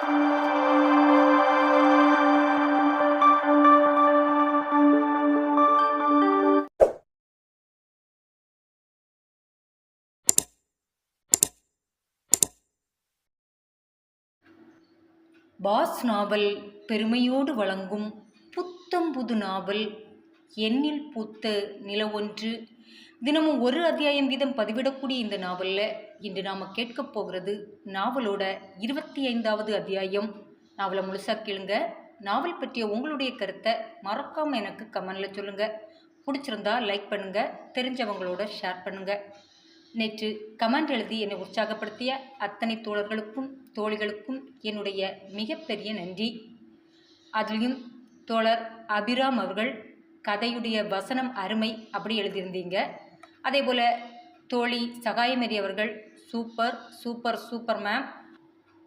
Pass நாவல் பெருமையோடு வழங்கும் புத்தம் புது நாவல் எண்ணில் பூத்த ஒன்று தினமும் ஒரு அத்தியாயம் வீதம் பதிவிடக்கூடிய இந்த நாவலில் இன்று நாம் கேட்கப் போகிறது நாவலோட இருபத்தி ஐந்தாவது அத்தியாயம். நாவலை முழுசாக கேளுங்க. நாவல் பற்றிய உங்களுடைய கருத்தை மறக்காமல் எனக்கு கமெண்டில் சொல்லுங்கள் பிடிச்சிருந்தா லைக் பண்ணுங்கள் தெரிஞ்சவங்களோட ஷேர் பண்ணுங்கள் நேற்று கமெண்ட் எழுதி என்னை உற்சாகப்படுத்திய அத்தனை தோழர்களுக்கும் தோழிகளுக்கும் என்னுடைய மிகப்பெரிய நன்றி. அதுலேயும் தோழர் அபிராம் அவர்கள் கதையுடைய வசனம் அருமை அப்படி எழுதியிருந்தீங்க. அதே போல் தோழி சகாயமேரி அவர்கள் super super super ma'am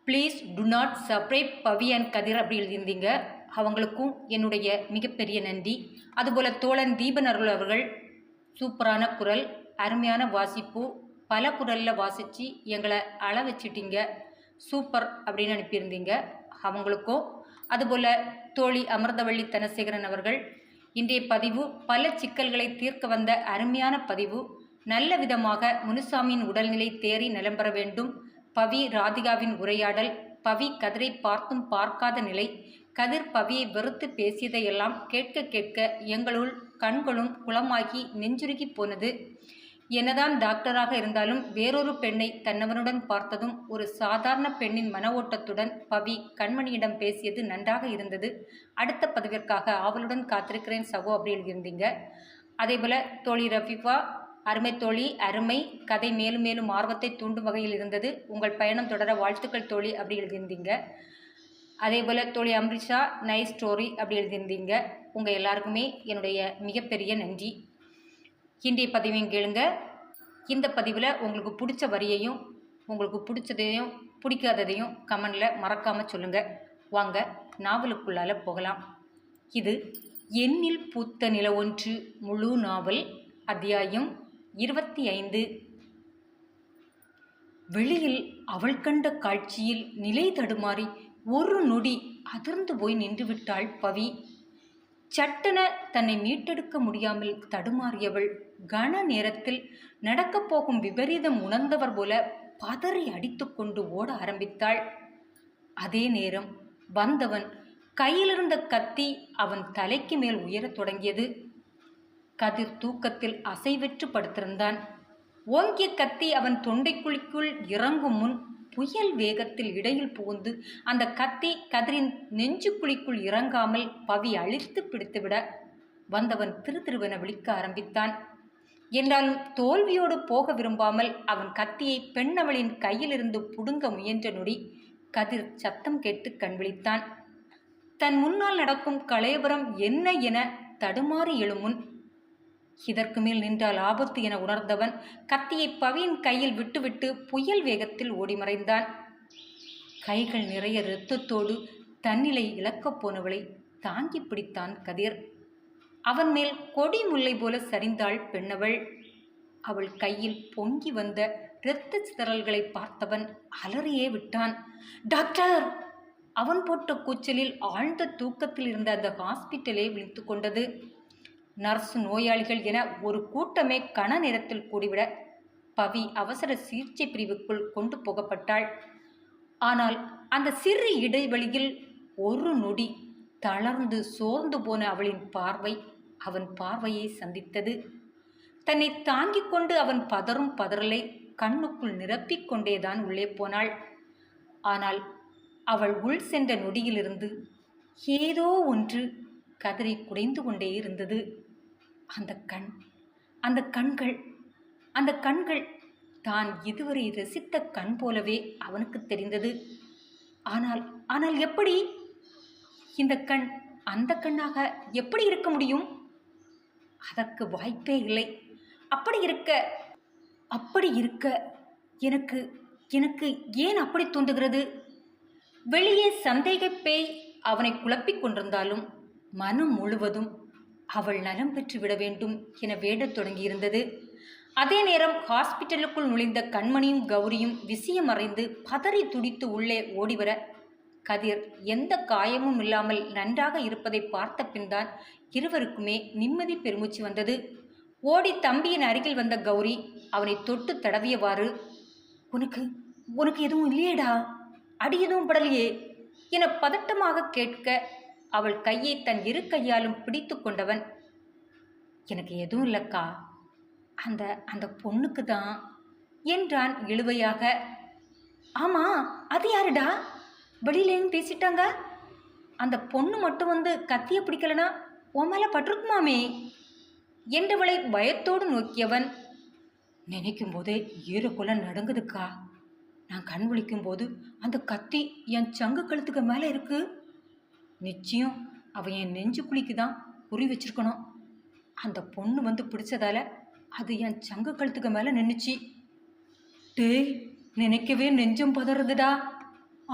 please do not separate Pavi and Kathir அப்படி எழுதியிருந்தீங்க. அவங்களுக்கும் என்னுடைய மிகப்பெரிய நன்றி. அதுபோல் தோழன் தீபன் அருள் அவர்கள் சூப்பரான குரல் அருமையான வாசிப்பு பல குரலில் வாசித்து எங்களை அள வச்சிட்டீங்க. சூப்பர் அப்படின்னு அனுப்பியிருந்தீங்க அவங்களுக்கும். அதுபோல் தோழி அமிர்தவள்ளி தனசேகரன் அவர்கள் இன்றைய பதிவு பல சிக்கல்களை தீர்க்க வந்த அருமையான பதிவு. நல்ல விதமாக முனுசாமியின் உடல்நிலை தேறி நிலம் பெற வேண்டும். பவி ராதிகாவின் உரையாடல் பவி கதிரை பார்த்தும் பார்க்காத நிலை கதிர் பவியை வெறுத்து பேசியதையெல்லாம் கேட்க கேட்க எங்களுள் கண்களும் குளமாகி நெஞ்சுருகி போனது. என்னதான் டாக்டராக இருந்தாலும் வேறொரு பெண்ணை தன்னவனுடன் பார்த்ததும் ஒரு சாதாரண பெண்ணின் மன ஓட்டத்துடன் பவி கண்மணியிடம் பேசியது நன்றாக இருந்தது. அடுத்த பதவிற்காக ஆவலுடன் காத்திருக்கிறேன் சகோ அப்படி எழுதியிருந்தீங்க அதே போல் தோழி ரஃபிஃபா அருமை தோழி அருமை கதை மேலும் மேலும் ஆர்வத்தை தூண்டும் வகையில் இருந்தது. உங்கள் பயணம் தொடர வாழ்த்துக்கள் தோழி அப்படி எழுதியிருந்தீங்க. அதே போல் தோழி அம்ரிஷா நைஸ் ஸ்டோரி அப்படி எழுதியிருந்தீங்க. உங்கள் எல்லாருக்குமே என்னுடைய மிகப்பெரிய நன்றி. இன்றைய பதிவையும் கேளுங்க. இந்த பதிவில் உங்களுக்கு பிடிச்ச வரியையும் உங்களுக்கு பிடிச்சதையும் பிடிக்காததையும் கமெண்டில் மறக்காமல் சொல்லுங்கள் வாங்க நாவலுக்குள்ளால் போகலாம். இது எண்ணில் பூத்த நில ஒன்று முழு நாவல் அத்தியாயம் இருபத்தி ஐந்து. வெளியில் அவள் கண்ட காட்சியில் நிலை தடுமாறி ஒரு நொடி அதிர்ந்து போய் நின்றுவிட்டாள் பவி. சட்டென தன்னை மீட்டெடுக்க முடியாமல் தடுமாறியவள் கன நேரத்தில் நடக்கப் போகும் விபரீதம் உணர்ந்தவர் போல பதறி அடித்துக்கொண்டு ஓட ஆரம்பித்தாள். அதே நேரம் வந்தவன் கையிலிருந்த கத்தி அவன் தலைக்கு மேல் உயரத் தொடங்கியது. கதிர் தூக்கத்தில் அசைவற்று படுத்திருந்தான். ஓங்கிய கத்தி அவன் தொண்டைக்குழிக்குள் இறங்கும் முன் புயல் வேகத்தில் இடையில் புகுந்து அந்த கத்தி கதிரின் நெஞ்சுக்குழிக்குள் இறங்காமல் பவி அழித்து பிடித்துவிட வந்தவன் திரு திருவென விழிக்க ஆரம்பித்தான். என்றாலும் தோல்வியோடு போக விரும்பாமல் அவன் கத்தியை பெண்ணவளின் கையிலிருந்து புடுங்க முயன்ற நொடி கதிர் சத்தம் கேட்டு கண்விழித்தான் தன் முன்னால் நடக்கும் கலையபுரம் என்ன என தடுமாறி எழுமுன் இதற்கு மேல் நின்றால் ஆபத்து என உணர்ந்தவன் கத்தியை பவியின் கையில் விட்டுவிட்டு புயல் வேகத்தில் ஓடி மறைந்தான். கைகள் நிறைய இரத்தத்தோடு தன்னிலை இழக்கப் போனவளை தாங்கி பிடித்தான் கதிர். அவன் மேல் கொடி முல்லை போல சரிந்தாள் பெண்ணவள். அவள் கையில் பொங்கி வந்த இரத்த சிதறல்களை பார்த்தவன் அலறியே விட்டான். டாக்டர்! அவன் போட்ட கூச்சலில் ஆழ்ந்த தூக்கத்தில் இருந்த அந்த ஹாஸ்பிட்டலே விழித்து கொண்டது. நர்ஸ் நோயாளிகள் என ஒரு கூட்டமே கன நேரத்தில் கூடிவிட பவி அவசர சிகிச்சை பிரிவுக்குள் கொண்டு போகப்பட்டாள். ஆனால் அந்த சிறு இடைவெளியில் ஒரு நொடி தளர்ந்து சோர்ந்து போன அவளின் பார்வை அவன் பார்வையை சந்தித்தது. தன்னை தாங்கிக் கொண்டு அவன் பதறும் பதறலை கண்ணுக்குள் நிரப்பிக் கொண்டேதான் உள்ளே போனாள். ஆனால் அவள் உள் சென்ற நொடியிலிருந்து ஏதோ ஒன்று கதறி குடைந்து கொண்டே இருந்தது. அந்த கண் அந்த கண்கள் அந்த கண்கள் தான் இதுவரை ரசித்த கண் போலவே அவனுக்கு தெரிந்தது. ஆனால் ஆனால் எப்படி? இந்த கண் அந்த கண்ணாக எப்படி இருக்க முடியும்? அதற்கு வாய்ப்பே இல்லை. அப்படி இருக்க அப்படி இருக்க எனக்கு எனக்கு ஏன் அப்படி தோன்றுகிறது? வெளியே சந்தேக பேய் அவனை குழப்பிக் கொண்டிருந்தாலும் மனம் முழுவதும் அவள் நலம் பெற்று விட வேண்டும் என வேடத் தொடங்கியிருந்தது. அதே நேரம் ஹாஸ்பிட்டலுக்குள் நுழைந்த கண்மணியும் கௌரியும் விஷயம் அறிந்து பதறி துடித்து உள்ளே ஓடிவர கதிர் எந்த காயமும் இல்லாமல் நன்றாக இருப்பதை பார்த்த பின்தான் இருவருக்குமே நிம்மதி பெருமூச்சு வந்தது. ஓடி தம்பியின் அருகில் வந்த கௌரி அவனை தொட்டு தடவியவாறு உனக்கு உனக்கு எதுவும் இல்லையேடா? அடி எதுவும் படலையே? என பதட்டமாக கேட்க அவள் கையை தன் இரு கையாலும் பிடித்து கொண்டவன். எனக்கு எதுவும் இல்லைக்கா. அந்த அந்த பொண்ணுக்கு தான் என்றான் இழுவையாக. ஆமா அது யாருடா? வெளியிலேன்னு பேசிட்டாங்க? அந்த பொண்ணு மட்டும் வந்து கத்திய பிடிக்கலனா உன் மேலே பட்டிருக்குமாமே? என்றவளை பயத்தோடு நோக்கியவன். நினைக்கும் போதே ஈரக்குள்ள நடுங்குதுக்கா. நான் கண் விழிக்கும் போது அந்த கத்தி என் சங்கு கழுத்துக்கு மேலே இருக்குது நிச்சயம் அவன் என் நெஞ்சு குழிக்கு தான் குறி வச்சிருக்கணும். அந்த பொண்ணு வந்து பிடிச்சதால அது என் சங்க கழுத்துக்கு மேலே நின்றுச்சு டேய் நினைக்கவே நெஞ்சம் பதறதுடா.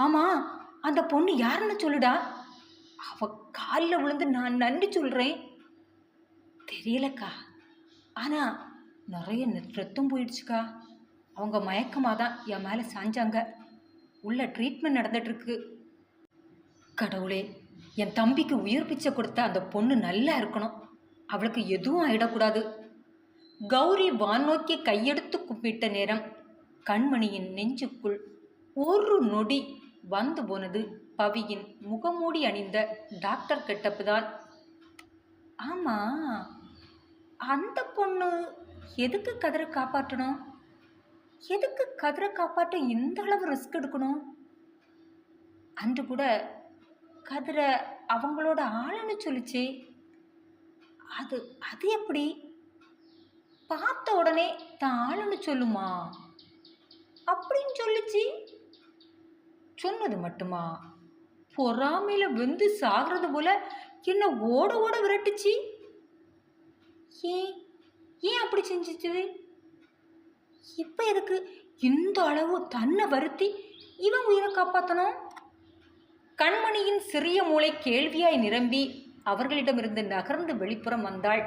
ஆமாம் அந்த பொண்ணு யாருன்னு சொல்லுடா. அவ காலில் விழுந்து நான் நன்றி சொல்கிறேன் தெரியலக்கா. ஆனால் நிறைய ரத்தம் போயிடுச்சுக்கா. அவங்க மயக்கமாக தான் என் மேலே சாஞ்சாங்க. உள்ள ட்ரீட்மெண்ட் நடந்துட்டுருக்கு கடவுளே என் தம்பிக்கு உயிர் பிச்சை கொடுத்த அந்த பொண்ணு நல்லா இருக்கணும். அவளுக்கு எதுவும் ஆயிடக்கூடாது. கௌரி வானோக்கி கையெடுத்து கும்பிட்ட நேரம் கண்மணியின் நெஞ்சுக்குள் ஒரு நொடி வந்து போனது. பவியின் முகமூடி அணிந்த டாக்டர் கெட்டப்பு தான். ஆமா அந்த பொண்ணு எதுக்கு கதிரை காப்பாற்றணும்? எதுக்கு கதிரை காப்பாற்ற இந்த அளவு ரிஸ்க் எடுக்கணும்? அன்று கூட கதிரை அவங்களோட ஆளுன்னு சொல்லிச்சு. அது அது எப்படி? பார்த்த உடனே தான் ஆளுன்னு சொல்லுமா? அப்படின்னு சொல்லிச்சு. சொன்னது மட்டுமா? பொறாமையில் வெந்து சாகிறது போல என்ன ஓட ஓட விரட்டுச்சு. ஏன் ஏன் அப்படி செஞ்சிச்சு? இப்போ எதுக்கு இந்த அளவு தன்னை வருத்தி இவன் உயிரை காப்பாற்றணும் கண்மணியின் சிறிய மூளை கேள்வியாய் நிரம்பி அவர்களிடமிருந்து நகர்ந்து வெளிப்புறம் வந்தாள்.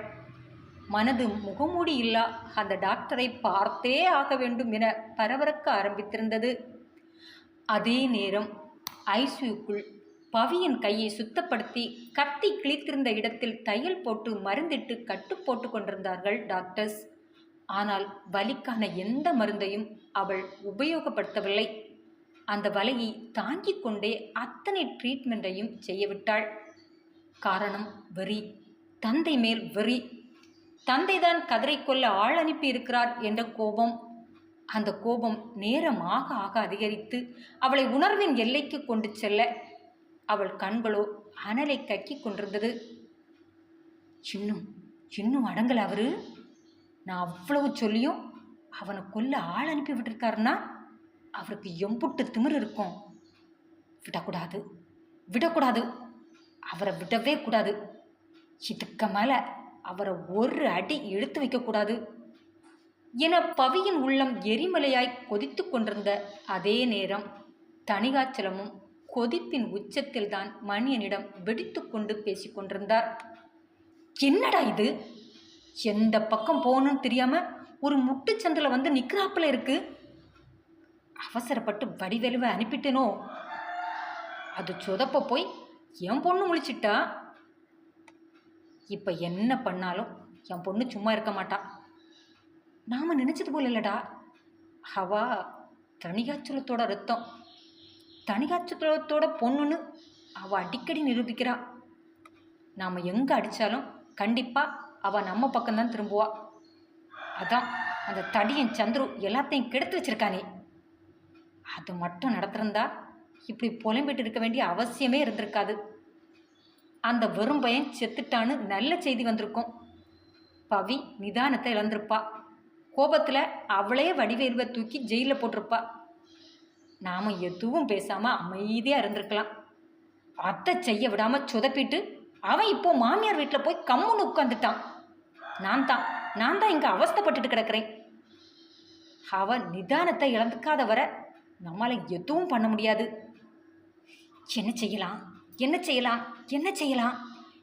மனது முகமூடி இல்லா அந்த டாக்டரை பார்த்தே ஆக வேண்டும் என பரபரக்க ஆரம்பித்திருந்தது. அதே நேரம் ஐசியூக்குள் பவியின் கையை சுத்தப்படுத்தி கத்தி கிழித்திருந்த இடத்தில் தையல் போட்டு மருந்திட்டு கட்டு போட்டு கொண்டிருந்தார்கள் டாக்டர்ஸ். ஆனால் வலிக்கான எந்த மருந்தையும் அவள் உபயோகப்படுத்தவில்லை. அந்த வலையை தாங்கிக் கொண்டே அத்தனை ட்ரீட்மெண்ட்டையும் செய்யவிட்டாள் காரணம் வெறி. தந்தை மேல் வெறி. தந்தைதான் கதரை கொல்ல ஆள் அனுப்பி இருக்கிறார் என்ற கோபம். அந்த கோபம் நேரமாக ஆக அதிகரித்து அவளை உணர்வின் எல்லைக்கு கொண்டு செல்ல அவள் கண்களோ அனலை கக்கிக் கொண்டிருந்தது. இன்னும் இன்னும் அடங்கல அவரு. நான் அவ்வளவு சொல்லியும் அவனை கொல்ல ஆள் அனுப்பி விட்டுருக்காருன்னா அவருக்கு எம்புட்டு திமிர் இருக்கும். விடக்கூடாது. விடக்கூடாது. அவரை விடவே கூடாது. இதுக்கு மேலே அவரை ஒரு அடி எடுத்து வைக்கக்கூடாது. என பவியின் உள்ளம் எரிமலையாய் கொதித்து கொண்டிருந்த அதே நேரம் தணிகாச்சலமும் கொதிப்பின் உச்சத்தில்தான் மணியனிடம் வெடித்துக்கொண்டு பேசிக்கொண்டிருந்தார் என்னடா இது? எந்த பக்கம் போகணும்னு தெரியாம ஒரு முட்டுச்சந்தில் வந்து நிற்கிறாப்புல இருக்குது அவசரப்பட்டு வடிவெலுவை அனுப்பிட்டேனோ? அது சொதப்ப போய் என் பொண்ணு முழிச்சிட்டா? இப்போ என்ன பண்ணாலும் என் பொண்ணு சும்மா இருக்க மாட்டா. நாம் நினச்சது போல இல்லடா. அவா தணிகாச்சலத்தோட ரத்தம். தணிகாச்சலத்தோட பொண்ணுன்னு அவள் அடிக்கடி நிரூபிக்கிறா. நாம் எங்கே அடித்தாலும் கண்டிப்பாக அவள் நம்ம பக்கம்தான் திரும்புவா. அதான் அந்த தடியன் சந்துரு எல்லாத்தையும் கெடுத்து வச்சிருக்கானே. அது மட்டும் நடத்திருந்தா இப்படி புலம்பிட்டு இருக்க வேண்டிய அவசியமே இருந்திருக்காது. அந்த வெறும் பையன் செத்துட்டான்னு நல்ல செய்தி வந்திருக்கும். பவி நிதானத்தை இழந்திருப்பா. கோபத்தில் அவளே வடிவேலுவை தூக்கி ஜெயிலில் போட்டிருப்பா. நாம் எதுவும் பேசாமல் அமைதியாக இருந்திருக்கலாம். அத்தை செய்ய விடாமல் சொதப்பிட்டு அவன் இப்போ மாமியார் வீட்டில் போய் கம்முன்னு உட்காந்துட்டான் நான் தான் நான் தான் இங்கே அவஸ்தைப்பட்டுட்டு கிடக்கிறேன். அவன் நிதானத்தை இழந்துக்காத வர நம்மளால் எதுவும் பண்ண முடியாது. என்ன செய்யலாம்? என்ன செய்யலாம்? என்ன செய்யலாம்?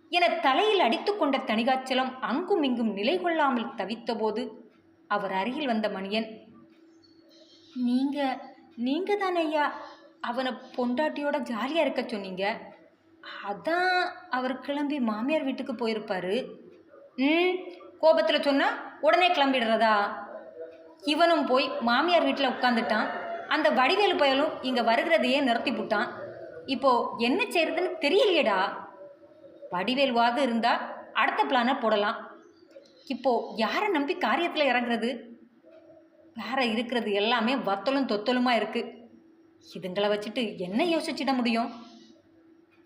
என தலையில் அடித்துக்கொண்ட தணிகாச்சலம் அங்கும் இங்கும் நிலை கொள்ளாமல் தவித்தபோது அவர் அருகில் வந்த மணியன் நீங்க நீங்க தானே ஐயா அவனை பொண்டாட்டியோட ஜாலியாக இருக்க சொன்னீங்க. அதான் அவர் கிளம்பி மாமியார் வீட்டுக்கு போயிருப்பாரு. ம் கோபத்தில் சொன்னால் உடனே கிளம்பிடுறதா? இவனும் போய் மாமியார் வீட்டில் உட்காந்துட்டான் அந்த வடிவேலு பயலும் இங்கே வருகிறதையே நிறுத்தி விட்டான் இப்போது என்ன செய்யறதுன்னு தெரியலையேடா. வடிவேலுவாவது இருந்தால் அடுத்த பிளானை போடலாம். இப்போது யாரை நம்பி காரியத்தில் இறங்குறது? வேற இருக்கிறது எல்லாமே வத்தலும் தொத்தலுமா இருக்குது இதுங்களை வச்சுட்டு என்ன யோசிச்சிட முடியும்?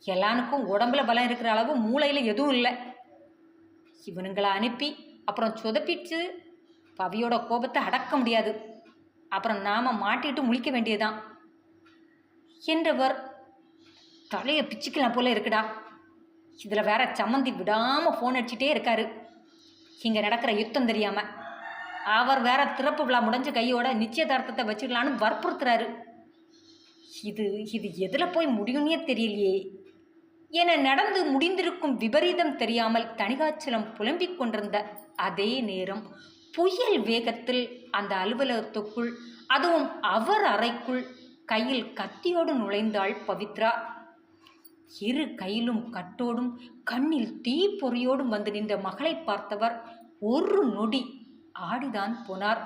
எல்லானுக்கும் உடம்புல பலம் இருக்கிற அளவு மூளையில் எதுவும் இல்லை. இவனுங்களை அனுப்பி அப்புறம் சொதப்பிச்சு பவியோட கோபத்தை அடக்க முடியாது. அப்புறம் நாம மாட்டிட்டு முழிக்க வேண்டியதுதான். என்றவர் தலையை பிச்சுக்கலாம் போல இருக்குடா. இதில் வேற சம்மந்தி விடாமல் ஃபோன் அடிச்சிட்டே இருக்காரு. இங்கே நடக்கிற யுத்தம் தெரியாமல் அவர் வேற திறப்பு விழா முடிஞ்ச கையோட நிச்சயதார்த்தத்தை வச்சுக்கலான்னு வற்புறுத்துறாரு. இது இது எதில் போய் முடியும்னே தெரியலையே. என நடந்து முடிந்திருக்கும் விபரீதம் தெரியாமல் தனிகாச்சலம் புலம்பிக் கொண்டிருந்த அதே நேரம் புயல் வேகத்தில் அந்த அலுவலகத்துக்குள் அதுவும் அவர் அறைக்குள் கையில் கத்தியோடு நுழைந்தாள் பவித்ரா. இரு கையிலும் கட்டோடும் கண்ணில் தீ பொறியோடும் வந்து நின்ற மகளை பார்த்தவர் ஒரு நொடி ஆடிதான் போனார்.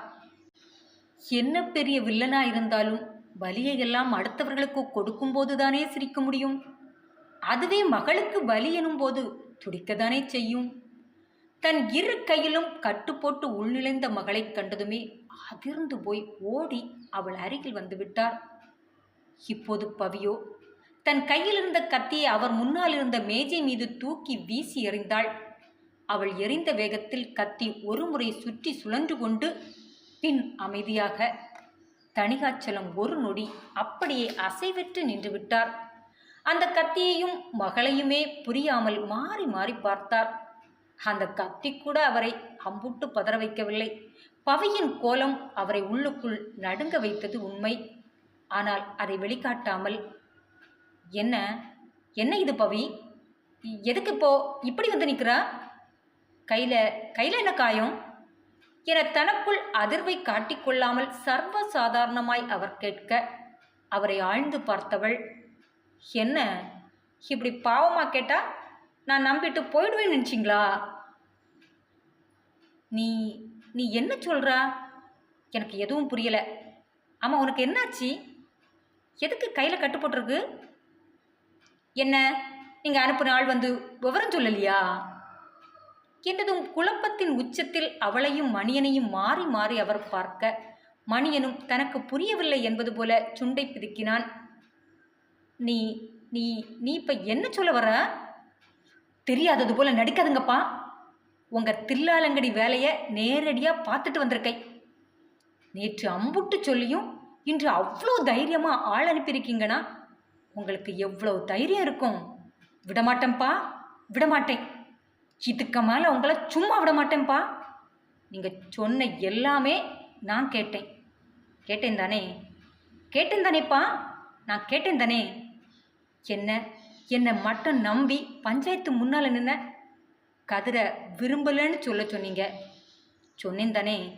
என்ன பெரிய வில்லனா இருந்தாலும் வலியை எல்லாம் அடுத்தவர்களுக்கு கொடுக்கும்போது தானே சிரிக்க முடியும்? அதுவே மகளுக்கு வலி எனும்போது துடிக்கத்தானே செய்யும்? தன் இரு கையிலும் கட்டு போட்டு உள்நுழைந்த மகளைக் கண்டதுமே அதிர்ந்து போய் ஓடி அவள் அருகில் வந்துவிட்டார் இப்போது பவியோ தன் கையில் இருந்த கத்தியை அவர் முன்னால் இருந்த மேஜை மீது தூக்கி வீசி எறிந்தாள். அவள் எறிந்த வேகத்தில் கத்தி ஒருமுறை சுற்றி சுழன்று கொண்டு பின் அமைதியாக தணிகாச்சலம் ஒரு நொடி அப்படியே அசைவிட்டு நின்றுவிட்டார் அந்த கத்தியையும் மகளையுமே புரியாமல் மாறி மாறி பார்த்தார். அந்த கத்தி கூட அவரை அம்புட்டு பதற வைக்கவில்லை. பவியின் கோலம் அவரை உள்ளுக்குள் நடுங்க வைத்தது உண்மை. ஆனால் அதை வெளிக்காட்டாமல் என்ன? என்ன இது பவி? எதுக்கு இப்போ இப்படி வந்து நிற்கிறா கையில் கையில் என்ன காயம்? என தனக்குள் அதிர்வை காட்டிக்கொள்ளாமல் சர்வ சாதாரணமாய் அவர் கேட்க அவரை ஆழ்ந்து பார்த்தவள் என்ன? இப்படி பாவமாக கேட்டா நான் நம்பிட்டு போயிடுவேன்னு நினச்சிங்களா? நீ நீ என்ன சொல்கிறா எனக்கு எதுவும் புரியலை. ஆமாம் உனக்கு என்னாச்சு? எதுக்கு கையில் கட்டு போட்டிருக்கு? என்ன? நீங்கள் அனுப்புன ஆள் வந்து விவரம் சொல்லலையா? என்றதும் குழப்பத்தின் உச்சத்தில் அவளையும் மணியனையும் மாறி மாறி அவர் பார்க்க மணியனும் தனக்கு புரியவில்லை என்பது போல சுண்டை பிதுக்கினான். நீ நீ நீ இப்போ என்ன சொல்ல வர தெரியாதது போல நடிக்காதுங்கப்பா. உங்க தில்லாலங்கடி வேலையை நேரடியாக பார்த்துட்டு வந்திருக்கை நேற்று அம்புட்டு சொல்லியும் இன்று அவ்வளோ தைரியமாக ஆள் அனுப்பியிருக்கீங்கன்னா உங்களுக்கு எவ்வளோ தைரியம் இருக்கும்? விடமாட்டேன்ப்பா. விடமாட்டேன். இதுக்கு மேலே உங்களை சும்மா விட மாட்டேன்ப்பா நீங்கள் சொன்ன எல்லாமே நான் கேட்டேன். கேட்டேன் தானே கேட்டேன் தானேப்பா நான் கேட்டேன் தானே என்ன? என்னை மட்டும் நம்பி பஞ்சாயத்து முன்னால் நின்ன கதிரை விரும்பலன்னு சொல்ல சொன்னீங்க. சொன்னேன் தானே.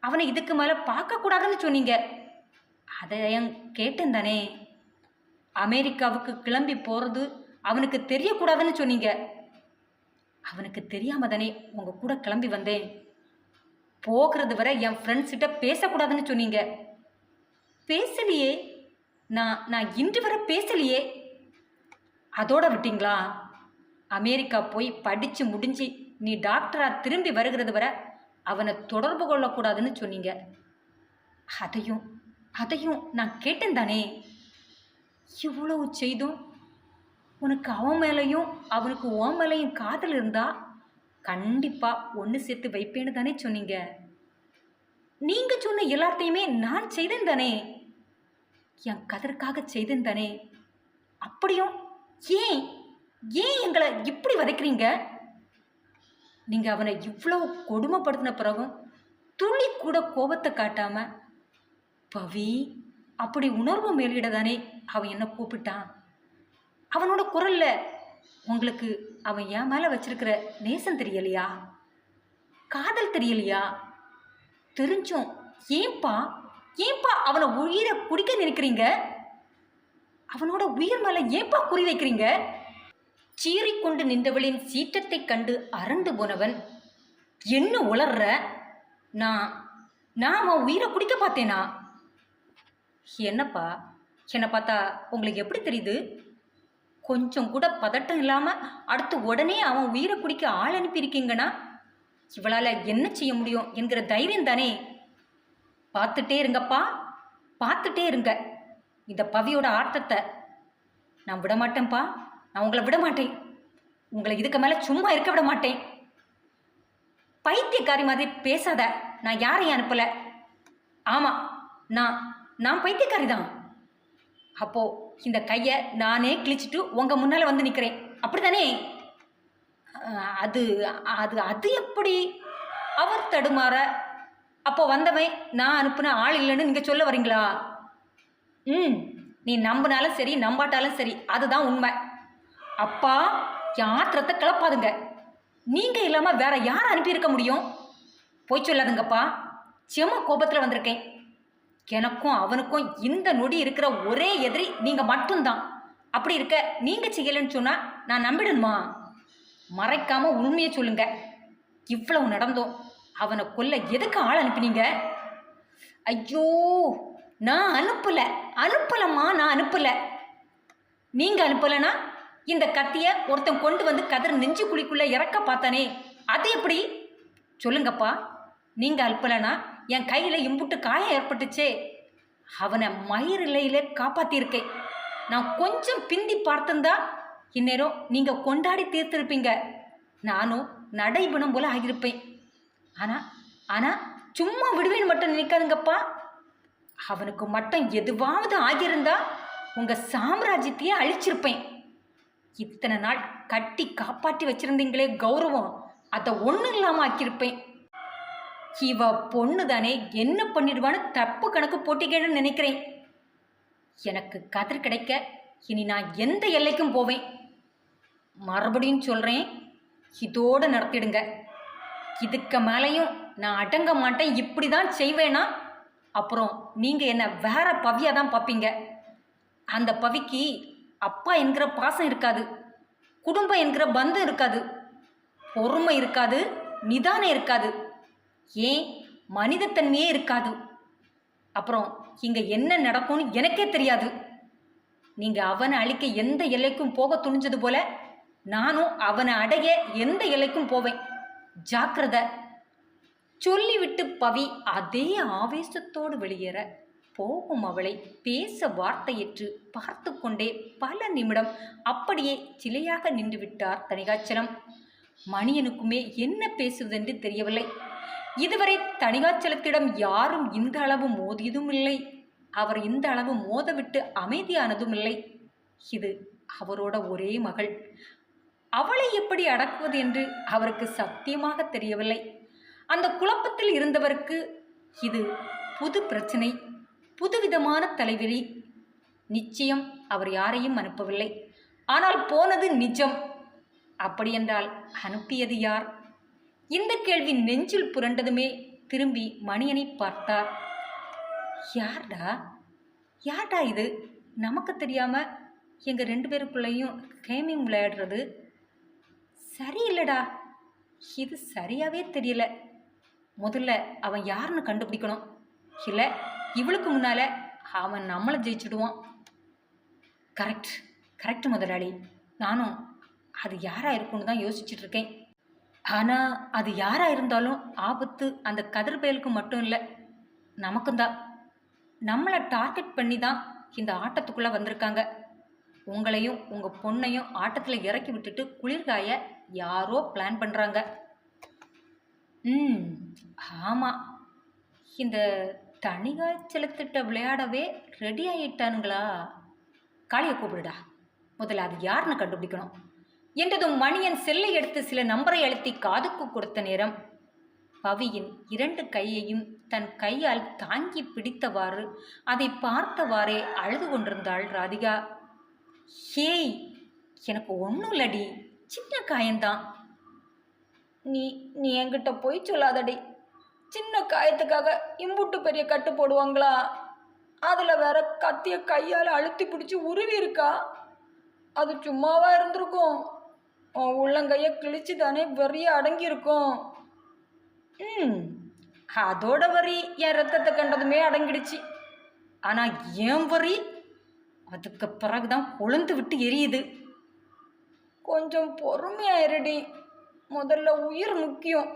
அவனை இதுக்கு மேலே பார்க்கக்கூடாதுன்னு சொன்னீங்க. அதை என் கேட்டேன் தானே. அமெரிக்காவுக்கு கிளம்பி போகிறது அவனுக்கு தெரியக்கூடாதுன்னு சொன்னீங்க. அவனுக்கு தெரியாம தானே உங்கள் கூட கிளம்பி வந்தேன். போகிறது வரை என் ஃப்ரெண்ட்ஸ்கிட்ட பேசக்கூடாதுன்னு சொன்னீங்க. பேசலையே. நான் நான் இன்று வரை பேசலையே. அதோட விட்டிங்களா? அமெரிக்கா போய் படித்து முடிஞ்சு நீ டாக்டராக திரும்பி வருகிறது வர அவனை தொடர்பு கொள்ளக்கூடாதுன்னு சொன்னீங்க. அதையும் அதையும் நான் கேட்டேன் தானே. இவ்வளவு செய்தும் உனக்கு அவன் மேலேயும் அவனுக்கு உன் மேலேயும் காதல் இருந்தா கண்டிப்பாக ஒன்று சேர்த்து வைப்பேன்னு தானே சொன்னீங்க. நீங்கள் சொன்ன எல்லாத்தையுமே நான் செய்தேன் தானே. என் கதற்காக செய்தேன் தானே. அப்படியும் ஏன்? ஏன் எங்களை இப்படி வதைக்கிறீங்க? நீங்கள் அவனை இவ்வளோ கொடுமைப்படுத்தின பிறகும் துளி கூட கோபத்தை காட்டாம பவி அப்படி உணர்வு மேலிட தானே அவன் என்ன கூப்பிட்டான்? அவனோட குரல்ல உங்களுக்கு அவன் என் மேலே வச்சிருக்கிற நேசம் தெரியலையா? காதல் தெரியலையா? தெரிஞ்சும் ஏன்பா ஏன்பா அவனை உயிரை குடிக்க நினைக்கிறீங்க? அவனோட உயிர் மேலே ஏப்பா குறி வைக்கிறீங்க? சீறிக்கொண்டு நின்றவளின் சீற்றத்தைக் கண்டு அரண்டு போனவன் என்ன உளர்ற? நான் நான் அவன் உயிரை குடிக்க பார்த்தேனா? என்னப்பா என்னை பார்த்தா உங்களுக்கு எப்படி தெரியுது? கொஞ்சம் கூட பதட்டம் இல்லாமல் அடுத்து உடனே அவன் உயிரை குடிக்க ஆள் அனுப்பியிருக்கீங்கன்னா இவளால் என்ன செய்ய முடியும் என்கிற தைரியம் தானே? பார்த்துட்டே இருங்கப்பா பார்த்துட்டே இருங்க. இந்த பவியோட ஆட்டத்தை நான் விட மாட்டேன்ப்பா நான் உங்களை விட மாட்டேன் உங்களை இதுக்கு மேலே சும்மா இருக்க விட மாட்டேன் பைத்தியக்காரி மாதிரி பேசாத. நான் யாரையும் அனுப்பலை. ஆமாம் நான் நான் பைத்தியக்காரி தான் அப்போ இந்த கையை நானே கிழிச்சிட்டு உங்கள் முன்னால் வந்து நிற்கிறேன் அப்படி தானே அது அது அது எப்படி? அவர் தடுமாற. அப்போ வந்தவன் நான் அனுப்புன ஆள் இல்லைன்னு நீங்கள் சொல்ல வரீங்களா? ம் நீ நம்பினாலும் சரி நம்பாட்டாலும் சரி அதுதான் உண்மை. அப்பா யாத்திரத்தை கிளப்பாதுங்க நீங்கள் இல்லாமல் வேற யார் அனுப்பியிருக்க முடியும்? போய் சொல்லாதுங்கப்பா. செம கோபத்தில் வந்திருக்கேன். எனக்கும் அவனுக்கும் இந்த நொடி இருக்கிற ஒரே எதிரி நீங்கள் மட்டும்தான். அப்படி இருக்க நீங்கள் செய்யலைன்னு சொன்னால் நான் நம்பிடணுமா? மறைக்காமல் உண்மையை சொல்லுங்க. இவ்வளவு நடந்தோம். அவனை கொல்ல எதுக்கு ஆள் அனுப்பினீங்க? ஐயோ! நான் அனுப்பல. அனுப்பலம்மா நான் அனுப்பல. நீங்க அனுப்பலனா இந்த கத்தியை ஒருத்தன் கொண்டு வந்து கதிர் நெஞ்சு குழிக்குள்ள இறக்க பார்த்தானே. அது எப்படி? சொல்லுங்கப்பா. நீங்க அனுப்பலனா என் கையில இம்புட்டு காயம் ஏற்பட்டுச்சே. அவனை மயிரிலையில காப்பாற்றியிருக்கேன் நான் கொஞ்சம் பிந்தி பார்த்திருந்தா இந்நேரம் நீங்க கொண்டாடி தீர்த்திருப்பீங்க. நானும் நடைபணம் போல ஆகியிருப்பேன். ஆனா ஆனா சும்மா விடுவேன்னு மட்டும் நினைக்காதுங்கப்பா. அவனுக்கு மட்டும் எதுவாவது ஆகியிருந்தா உங்க சாம்ராஜ்யத்தையே அழிச்சிருப்பேன். இத்தனை நாள் கட்டி காப்பாற்றி வச்சிருந்தீங்களே கௌரவம். அதை ஒன்றும் இல்லாமல் ஆக்கியிருப்பேன். இவ பொண்ணு தானே என்ன பண்ணிடுவான்னு தப்பு கணக்கு போட்டிக்கணும்னு நினைக்கிறேன். எனக்கு கதிர் கிடைக்க இனி நான் எந்த எல்லைக்கும் போவேன். மறுபடியும் சொல்கிறேன் இதோடு நடத்திடுங்க இதுக்கு மேலேயும் நான் அடங்க மாட்டேன். இப்படி தான் செய்வேனா? அப்புறம் நீங்கள் என்னை வேற பவியாக தான் பார்ப்பீங்க அந்த பவிக்கு அப்பா என்கிற பாசம் இருக்காது. குடும்பம் என்கிற பந்தம் இருக்காது. பொறுமை இருக்காது நிதானம் இருக்காது. ஏன்? மனிதத்தன்மையே இருக்காது. அப்புறம் இங்கே என்ன நடக்கும்னு எனக்கே தெரியாது. நீங்கள் அவனை அழிக்க எந்த எல்லைக்கும் போக துணிஞ்சது போல நானும் அவனை அடைய எந்த எல்லைக்கும் போவேன். ஜாக்கிரதை. சொல்லிவிட்டு பவி அதே ஆவேசத்தோடு வெளியேற. போகும் அவளை பேச வார்த்தையற்று பார்த்து கொண்டே பல நிமிடம் அப்படியே சிலையாக நின்று விட்டார் தணிகாச்சலம். மணியனுக்குமே என்ன பேசுவதென்று தெரியவில்லை. இதுவரை தணிகாச்சலத்திடம் யாரும் இந்த அளவு மோதியதும் இல்லை அவர் இந்த அளவு மோதவிட்டு அமைதியானதும் இல்லை இது அவரோட ஒரே மகள். அவளை எப்படி அடக்குவது என்று அவருக்கு சத்தியமாக தெரியவில்லை. அந்த குழப்பத்தில் இருந்தவருக்கு இது புது பிரச்சனை புதுவிதமான தலைவலி. நிச்சயம் அவர் யாரையும் அனுப்பவில்லை. ஆனால் போனது நிஜம். அப்படியென்றால் அனுப்பியது யார்? இந்த கேள்வி நெஞ்சில் புரண்டதுமே திரும்பி மணியனை பார்த்தார். யார்டா? யார்டா இது? நமக்கு தெரியாம எங்க ரெண்டு பேருக்குள்ளேயும் கேமிங் விளையாடுறது? சரியில்லடா. இது சரியாவே தெரியல. முதல்ல அவன் யாருன்னு கண்டுபிடிக்கணும். இல்லை இவளுக்கு முன்னால அவன் நம்மளை ஜெயிச்சிடுவான். கரெக்ட் கரெக்ட் முதலாளி. நானும் அது யாராக இருக்கும்னு தான் யோசிச்சுட்டு இருக்கேன். ஆனால் அது யாராக இருந்தாலும் ஆபத்து அந்த கதிர் பயலுக்கு மட்டும் இல்லை. நமக்கும் தான். நம்மளை டார்கெட் பண்ணி தான் இந்த ஆட்டத்துக்குள்ளே வந்திருக்காங்க. உங்களையும் உங்கள் பொண்ணையும் ஆட்டத்தில் இறக்கி விட்டுட்டு குளிர்காய யாரோ பிளான் பண்ணுறாங்க ம். ஆமாம் இந்த தணிகாச்சலத்திட்ட விளையாடவே ரெடி ஆகிட்டானுங்களா காளியை கூப்பிடுடா. முதல்ல அது யாருன்னு கண்டுபிடிக்கணும். என்றதும் மணியன் செல்லை எடுத்து சில நம்பரை அழுத்தி காதுக்கு கொடுத்த நேரம். பவியின் இரண்டு கையையும் தன் கையால் தாங்கி பிடித்தவாறு அதை பார்த்தவாறே அழுது கொண்டிருந்தாள் ராதிகா. ஹேய் எனக்கு ஒன்றும் இல்லடி. சின்ன காயந்தான். நீ நீ என்கிட்ட போய் சொல்லாதடி. சின்ன காயத்துக்காக இம்புட்டு பெரிய கட்டு போடுவாங்களா? அதில் வேற கத்திய கையால் அழுத்தி பிடிச்சி உருவி இருக்கா? அது சும்மாவா இருந்திருக்கும். உன் உள்ளங்கையை கிழிச்சு தானே வெறிய அடங்கியிருக்கும். ம் அதோட வரி என் ரத்தத்தை கண்டதுமே அடங்கிடுச்சு. ஆனால் ஏன் வரி அதுக்கு பிறகுதான் கொழுந்து விட்டு எரியுது. கொஞ்சம் பொறுமையாயிருடி. முதல்ல உயிர் முக்கியம்.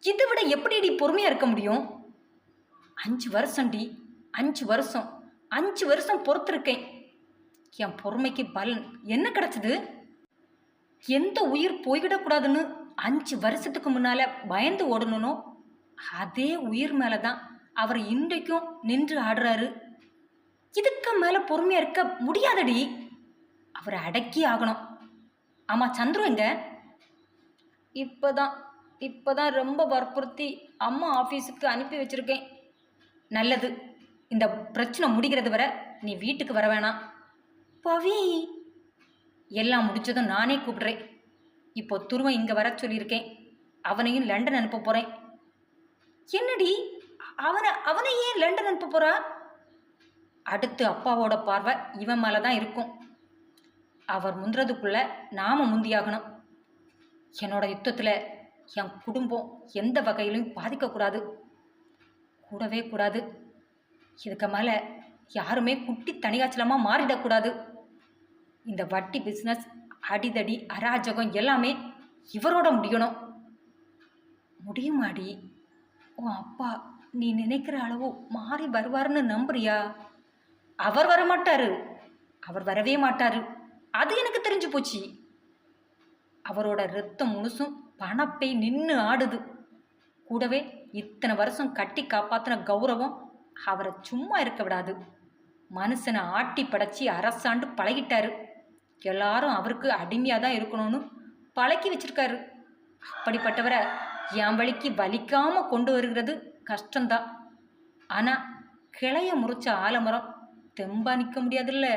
இதை விட எப்படிடி பொறுமையாக இருக்க முடியும்? அஞ்சு வருஷம்டி அஞ்சு வருஷம் அஞ்சு வருஷம் பொறுத்திருக்கேன். என் பொறுமைக்கு பலன். என்ன கிடச்சிது? எந்த உயிர் போய்விடக்கூடாதுன்னு அஞ்சு வருஷத்துக்கு முன்னால் பயந்து ஓடணுனோ அதே உயிர் மேலே தான் அவர் இன்றைக்கும் நின்று ஆடுறாரு. இதுக்கு மேலே பொறுமையாக இருக்க முடியாதடி. அவரை அடக்கி ஆகணும். ஆமாம் சந்துரு எங்க? இப்போ தான் இப்போ தான் ரொம்ப வற்புறுத்தி அம்மா ஆஃபீஸுக்கு அனுப்பி வச்சுருக்கேன். நல்லது. இந்த பிரச்சனை முடிகிறது வரை நீ வீட்டுக்கு வர வேணாம். பவி. எல்லாம் முடிச்சதும் நானே கூப்பிடுறேன். இப்போ துருவன் இங்கே வர சொல்லியிருக்கேன். அவனையும் லண்டன் அனுப்ப போகிறேன் என்னடி? அவனை அவனை ஏன் லண்டன் அனுப்ப போகிறா அடுத்து அப்பாவோட பார்வை இவன் மேலே தான் இருக்கும். அவர் முந்துறதுக்குள்ளே நாம முந்தியாகணும். என்னோட யுத்தத்தில் என் குடும்பம் எந்த வகையிலும் பாதிக்கக்கூடாது. கூடவே கூடாது. இதுக்கு மேலே யாருமே குட்டி தனியாச்சலமாக மாறிடக்கூடாது. இந்த வட்டி பிஸ்னஸ் அடிதடி அராஜகம் எல்லாமே இவரோட முடியணும். முடியுமாடி? உன் அப்பா நீ நினைக்கிற அளவு மாறி வருவாருன்னு நம்புறியா? அவர் வர மாட்டாரு. அவர் வரவே மாட்டாரு. அது எனக்கு தெரிஞ்சு போச்சு. அவரோட ரத்தம் முழுசும் பணப்பை நின்று ஆடுது. கூடவே இத்தனை வருஷம் கட்டி காப்பாத்தின கௌரவம் அவரை சும்மா இருக்க விடாது. மனுஷனை ஆட்டி படைச்சி அரசாண்டு பழகிட்டாரு. எல்லாரும் அவருக்கு அடிமையாக தான் இருக்கணும்னு பழக்கி வச்சிருக்காரு. அப்படிப்பட்டவரை என் வழிக்கு வலிக்காமல் கொண்டு வருகிறது கஷ்டம்தான். ஆனால் கிளைய முறிச்ச ஆலமரம் தெம்பா நிற்க முடியாதுல்ல.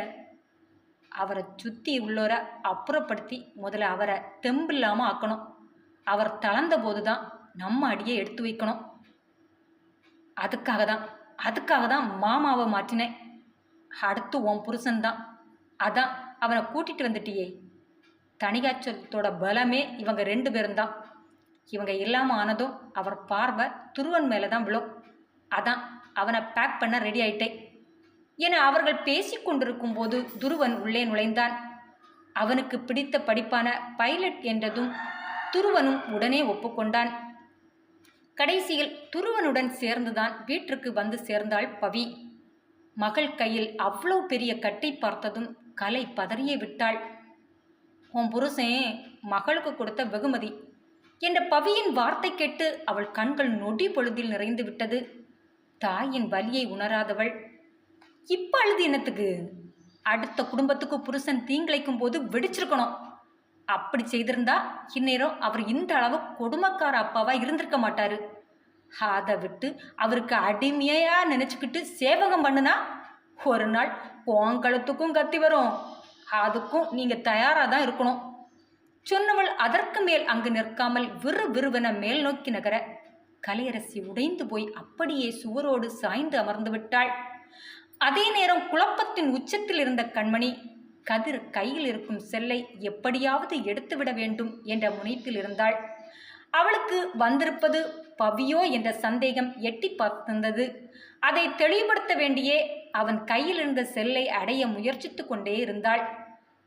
அவரை சுற்றி உள்ளவரை அப்புறப்படுத்தி முதல்ல அவரை தெம்பு இல்லாமல் ஆக்கணும். அவர் தளர்ந்த போது தான் நம்ம அடியை எடுத்து வைக்கணும். அதுக்காக தான் அதுக்காக தான் மாமாவை மாற்றினேன் அடுத்து உன் புருஷன்தான் அதான் அவனை கூட்டிகிட்டு வந்துட்டியே. தனிகாச்சலத்தோட பலமே இவங்க ரெண்டு பேரும் தான். இவங்க இல்லாமல் ஆனதும் அவர் பார்வை துருவன் மேலே தான் விழும். அதான் அவனை பேக் பண்ண ரெடி ஆயிட்டேன். என அவர்கள் பேசிக் கொண்டிருக்கும் போது துருவன் உள்ளே நுழைந்தான். அவனுக்கு பிடித்த படிப்பான பைலட் என்றதும் துருவனும் உடனே ஒப்புக்கொண்டான். கடைசியில் துருவனுடன் சேர்ந்துதான் வீட்டிற்கு வந்து சேர்ந்தாள் பவி. மகள் கையில் அவ்வளோ பெரிய கட்டை பார்த்ததும் கலை பதறியே விட்டாள். உன் புருஷன் மகளுக்கு கொடுத்த வெகுமதி என்ற பவியின் வார்த்தை கேட்டு அவள் கண்கள் நொடி பொழுதில் நிறைந்து விட்டது. தாயின் வலியை உணராதவள் இப்போ அழுது என்னத்துக்கு? அடுத்த குடும்பத்துக்கு புருஷன் தீங்கிழைக்கும் போது வெடிச்சிருக்கணும். அப்படி செய்திருந்தா இந்நேரம் அவர் இந்த அளவு கொடுமக்கார அப்பாவா இருந்திருக்க மாட்டாரு. அதை விட்டு அவருக்கு அடிமையா நினைச்சுக்கிட்டு சேவகம் பண்ணுனா ஒரு நாள் கோங்கலத்துக்கும் கத்தி வரும். அதுக்கும் நீங்க தயாரா தான் இருக்கணும். சொன்னவள் அதற்கு மேல் அங்கு நிற்காமல் விறு விறுவென மேல் நோக்கி நகர கலையரசி உடைந்து போய் அப்படியே சுவரோடு சாய்ந்து அமர்ந்து விட்டாள். அதே நேரம் குழப்பத்தின் உச்சத்தில் இருந்த கண்மணி கதிர் கையில் இருக்கும் செல்லை எப்படியாவது எடுத்துவிட வேண்டும் என்ற முனைப்பில் இருந்தாள். அவளுக்கு வந்திருப்பது பவியோ என்ற சந்தேகம் எட்டி பார்த்திருந்தது. அதை தெளிவுபடுத்த வேண்டியே அவன் கையில் இருந்த செல்லை அடைய முயற்சித்து கொண்டே இருந்தாள்.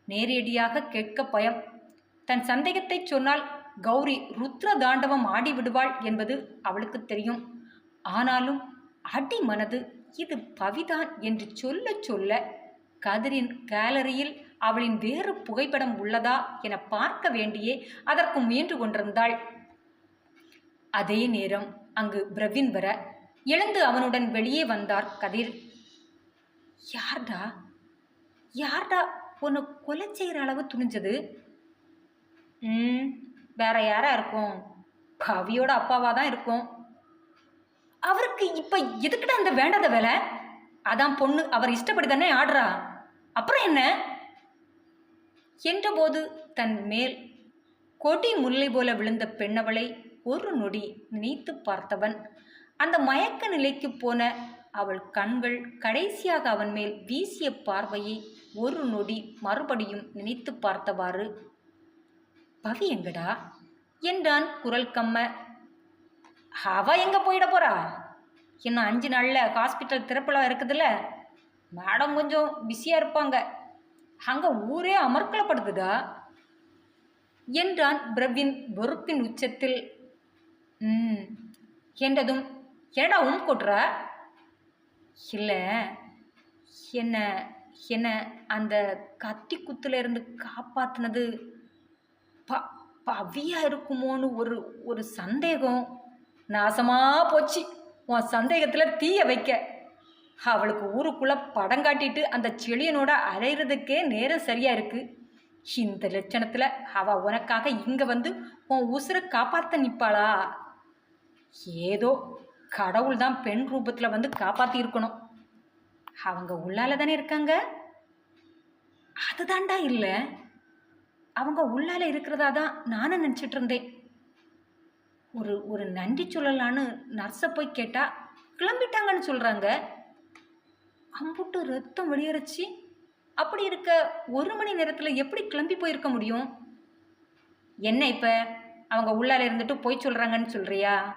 நேரடியாக கேட்க பயம். தன் சந்தேகத்தை சொன்னால் கௌரி ருத்ர தாண்டவம் ஆடி விடுவாள் என்பது அவளுக்கு தெரியும். ஆனாலும் அடி மனது இது பவிதான் என்று சொல்ல சொல்ல கதிரின் கேலரியில் அவளின் வேறு புகைப்படம் உள்ளதா என பார்க்க வேண்டியே அதற்கு முயன்று கொண்டிருந்தாள். அதே நேரம் அங்கு பிரவின் வர எழுந்து அவனுடன் வெளியே வந்தார் கதிர். யார்டா? யார்டா? உன்னை கொலை செய்கிற அளவு துணிஞ்சது? ம் வேற யாரா இருக்கும்? கவியோட அப்பாவா தான் இருக்கும். அவருக்கு இப்போ எதுக்கிட்ட அந்த வேண்டாத வேலை? அதான் பொண்ணு அவர் இஷ்டப்படி தானே ஆடுறா. அப்புறம் என்ன? என்றபோது தன் மேல் கொடி முல்லை போல விழுந்த பெண்ணவளை ஒரு நொடி நினைத்து பார்த்தவன். அந்த மயக்க நிலைக்கு போன அவள் கண்கள் கடைசியாக அவன் மேல் வீசிய பார்வையை ஒரு நொடி மறுபடியும் நினைத்து பார்த்தவாறு பவி எங்கடா? என்றான் குரல் கம்ம அவ எங்கே போயிட போகிறா இன்னும் அஞ்சு நாளில் ஹாஸ்பிட்டல் திறப்பெல்லாம் இருக்குதுல்ல? மேடம் கொஞ்சம் பிஸியாக இருப்பாங்க. அங்கே ஊரே அமர்க்கலப்படுதுதா என்றான் பிரவின் வெறுப்பின் உச்சத்தில். ம். என்றதும் ஏடா உன் கொட்டுற? இல்லை. என்ன என்ன அந்த கத்தி குத்துல இருந்து ப பவியாக இருக்குமோன்னு ஒரு ஒரு சந்தேகம். நாசமா போச்சு. உன் சந்தேகத்தில் தீய வைக்க. அவளுக்கு ஊருக்குள்ள படம் காட்டிட்டு அந்த செழியனோட அலையிறதுக்கே நேரம் சரியா இருக்கு. இந்த லட்சணத்தில் அவ உனக்காக இங்கே வந்து உன் உசுரை காப்பாற்ற நிற்பாளா ஏதோ கடவுள் தான் பெண் ரூபத்தில் வந்து காப்பாற்றி இருக்கணும். அவங்க உள்ளால தானே இருக்காங்க? அதுதாண்டா இல்லை. அவங்க உள்ளால இருக்கிறதா தான் நானும் நினச்சிட்டு இருந்தேன். ஒரு ஒரு நன்றி சொல்லலான்னு நர்ஸை போய் கேட்டால் கிளம்பிட்டாங்கன்னு சொல்கிறாங்க அம்புட்டு ரத்தம் வெளியேறச்சி. அப்படி இருக்க ஒரு மணி நேரத்தில் எப்படி கிளம்பி போயிருக்க முடியும்? என்ன இப்போ? அவங்க உள்ளால இருந்துட்டு போய் சொல்கிறாங்கன்னு சொல்கிறியா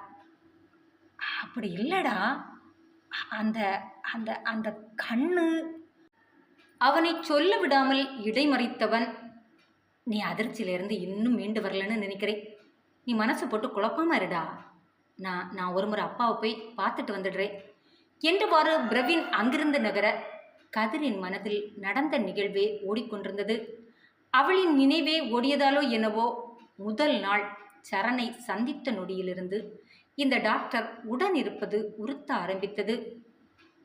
அப்படி இல்லைடா. அந்த அந்த அந்த கண்ணு அவனை சொல்ல விடாமல் இடைமறித்தவன். நீ அதிர்ச்சியிலிருந்து இன்னும் மீண்டு வரலன்னு நினைக்கிறேன். நீ மனசு போட்டு குழப்பாம இருடா. நான் நான் ஒரு முறை அப்பாவை போய் பார்த்துட்டு வந்துடுறேன். என்றவாறு பிரவீன் அங்கிருந்து நகர கதிரின் மனதில் நடந்த நிகழ்வே ஓடிக்கொண்டிருந்தது. அவளின் நினைவே ஓடியதாலோ என்னவோ முதல் நாள் சரணை சந்தித்த நொடியிலிருந்து இந்த டாக்டர் உடன் இருப்பது உறுத்த ஆரம்பித்தது.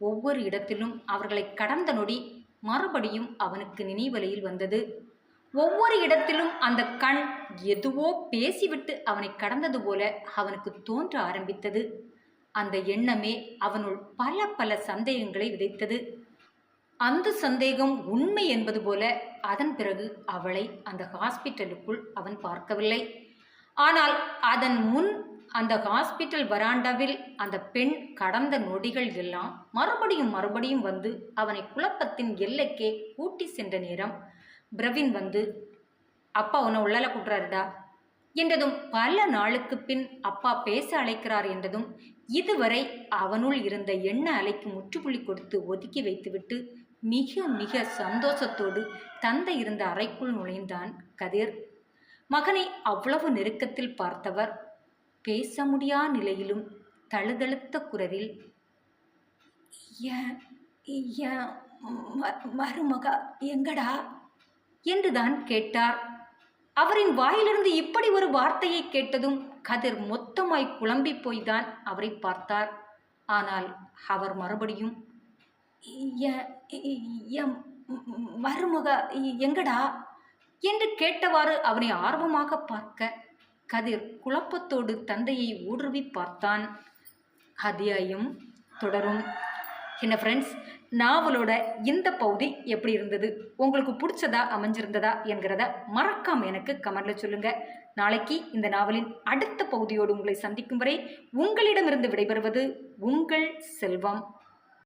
ஒவ்வொரு இடத்திலும் அவர்களை கடந்த நொடி மறுபடியும் அவனுக்கு நினைவலையில் வந்தது. ஒவ்வொரு இடத்திலும் அந்த கண் எதுவோ பேசிவிட்டு அவனை கடந்தது போல அவனுக்கு தோன்ற ஆரம்பித்தது. அந்த எண்ணமே அவனுள் பல பல சந்தேகங்களை விதைத்தது. அந்த சந்தேகம் உண்மை என்பது போல அதன் பிறகு அவளை அந்த ஹாஸ்பிட்டலுக்குள் அவன் பார்க்கவில்லை. ஆனால் அதன் முன் அந்த ஹாஸ்பிட்டல் வராண்டாவில் அந்த பெண் கடந்த நொடிகள் எல்லாம் மறுபடியும் மறுபடியும் வந்து அவனை குழப்பத்தின் எல்லைக்கே கூட்டி சென்ற நேரம் பிரவீன் வந்து அப்பா உன்னை உள்ளால கூட்டுறாருடா என்றதும் பல நாளுக்கு பின் அப்பா பேச அழைக்கிறார் என்றதும் இதுவரை அவனுள் இருந்த எண்ண அலைக்கு முற்றுப்புள்ளி கொடுத்து ஒதுக்கி வைத்துவிட்டு மிக மிக சந்தோஷத்தோடு தந்தை இருந்த அறைக்குள் நுழைந்தான் கதிர். மகனை அவ்வளவு நெருக்கத்தில் பார்த்தவர் பேச முடியா நிலையிலும் தழுதழுத்த குரலில் ஏன் என் மருமகா எங்கடா? என்றுதான் கேட்டார். அவரின் வாயிலிருந்து இப்படி ஒரு வார்த்தையை கேட்டதும் கதிர் மொத்தமாய் குழம்பி போய்தான் அவரை பார்த்தார். ஆனால் அவர் மறுபடியும் "என் மருமக எங்கடா? என்று கேட்டவாறு அவனை ஆர்வமாக பார்க்க கதிர் குழப்பத்தோடு தந்தையை ஊடுருவி பார்த்தான். அத்தியாயம் தொடரும். என்ன ஃப்ரெண்ட்ஸ் நாவலோட இந்த பகுதி எப்படி இருந்தது? உங்களுக்கு பிடிச்சதா அமைஞ்சிருந்ததா என்கிறத மறக்காம எனக்கு கமெண்ட்ல சொல்லுங்க. நாளைக்கு இந்த நாவலின் அடுத்த பகுதியோடு உங்களை சந்திக்கும் வரை உங்களிடமிருந்து விடைபெறுவது உங்கள் செல்வம்.